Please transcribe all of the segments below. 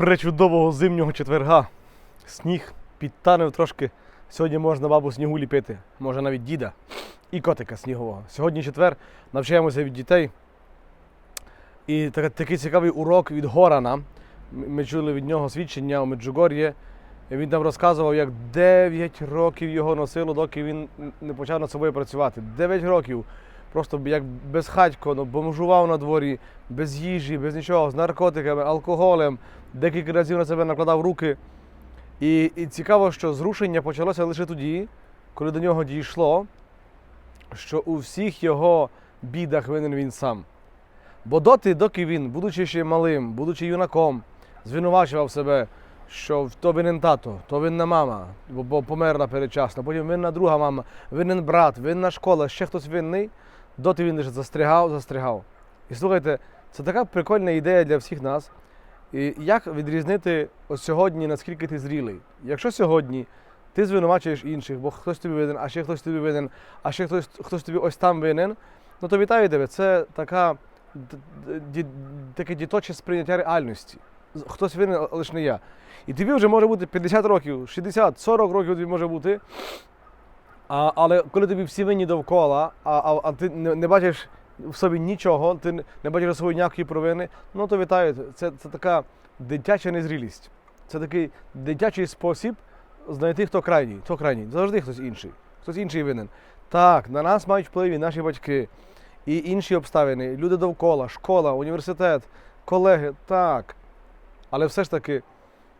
пречудового зимнього четверга. Сніг підтанув трошки. Сьогодні можна бабу снігу ліпити, може навіть діда і котика снігового. Сьогодні четвер навчаємося від дітей. І так- такий цікавий урок від Горана. Ми чули від нього свідчення у Меджугор'ї. Він там розказував, як 9 років його носило, доки він не почав над собою працювати. 9 років. Просто як безхатько, ну, бомжував на дворі, без їжі, без нічого, з наркотиками, алкоголем, декілька разів на себе накладав руки. І, і цікаво, що зрушення почалося лише тоді, коли до нього дійшло, що у всіх його бідах винен він сам. Бо доти, доки він, будучи ще малим, будучи юнаком, звинувачував себе, що то винен тато, то винна мама, бо, померла передчасно, потім винна друга мама, винен брат, винна школа, ще хтось винний, доти він лише застрягав, застрягав. І слухайте, це така прикольна ідея для всіх нас. І як відрізнити ось сьогодні, наскільки ти зрілий? Якщо сьогодні ти звинувачуєш інших, бо хтось тобі винен, а ще хтось тобі винен, а ще хтось, хтось тобі ось там винен, ну то вітаю тебе. Це така, ді- таке діточе сприйняття реальності. Хтось винен, лише не я. І тобі вже може бути 50 років, 60, 40 років тобі може бути. А, але коли тобі всі винні довкола, а, а, а ти не, не бачиш в собі нічого, ти не- бачиш своєї ніякої провини, ну то вітаю. Це, це така дитяча незрілість. Це такий дитячий спосіб знайти, хто крайній. Хто крайній? Завжди хтось інший. Хтось інший винен. Так, на нас мають вплив і наші батьки, і інші обставини, люди довкола, школа, університет, колеги. Так. Але все ж таки,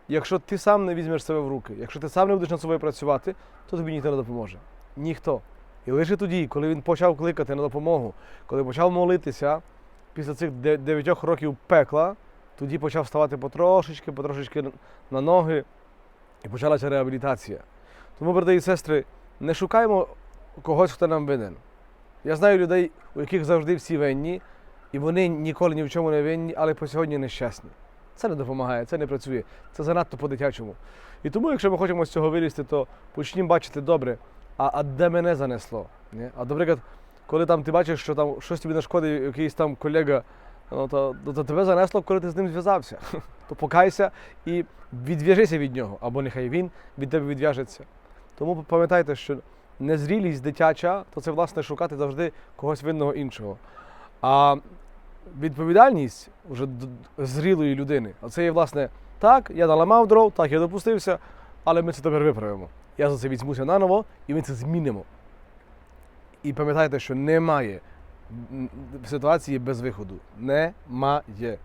якщо ти сам не візьмеш себе в руки, якщо ти сам не будеш над собою працювати, то тобі ніхто не допоможе. Ніхто. І лише тоді, коли він почав кликати на допомогу, коли почав молитися після цих де- дев'ятьох років пекла, тоді почав ставати потрошечки, потрошечки на ноги, і почалася реабілітація. Тому, брати і сестри, не шукаємо когось, хто нам винен. Я знаю людей, у яких завжди всі винні, і вони ніколи ні в чому не винні, але по сьогодні нещасні. Це не допомагає, це не працює, це занадто по-дитячому. І тому, якщо ми хочемо з цього вилізти, то почнімо бачити добре, а, а де мене занесло. Ні? А, наприклад, коли там ти бачиш, що там щось тобі нашкодив якийсь там колега, ну, то, то, то тебе занесло, коли ти з ним зв'язався. То покайся і відв'яжися від нього, або нехай він від тебе відв'яжеться. Тому пам'ятайте, що незрілість дитяча, то це власне шукати завжди когось винного іншого. А відповідальність вже зрілої людини, оце є власне так, я наламав дров, так я допустився, але ми це тепер виправимо. Я за це візьмуся наново і ми це змінимо. І пам'ятайте, що немає ситуації без виходу. Немає.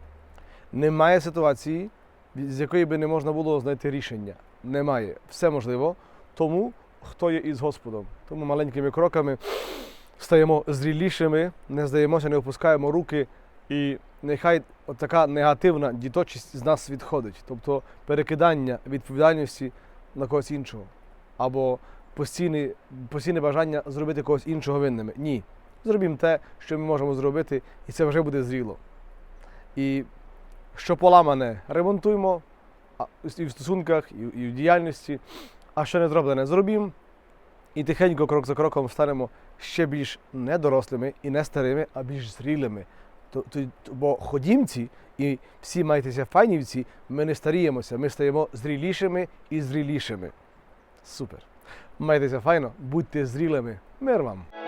Немає ситуації, з якої би не можна було знайти рішення. Немає. Все можливо. Тому хто є із Господом. Тому маленькими кроками стаємо зрілішими, не здаємося, не опускаємо руки, і нехай така негативна діточість з нас відходить. Тобто перекидання відповідальності на когось іншого. Або постійне, постійне бажання зробити когось іншого винними. Ні. Зробімо те, що ми можемо зробити, і це вже буде зріло. І що поламане, ремонтуємо і в стосунках, і, в діяльності, а що не зроблене, зробімо. І тихенько, крок за кроком, станемо ще більш не дорослими і не старими, а більш зрілими. Бо ходімці і всі майтеся файнівці, ми не старіємося, ми стаємо зрілішими і зрілішими. Супер. Майтеся файно, будьте зрілими. Мир вам!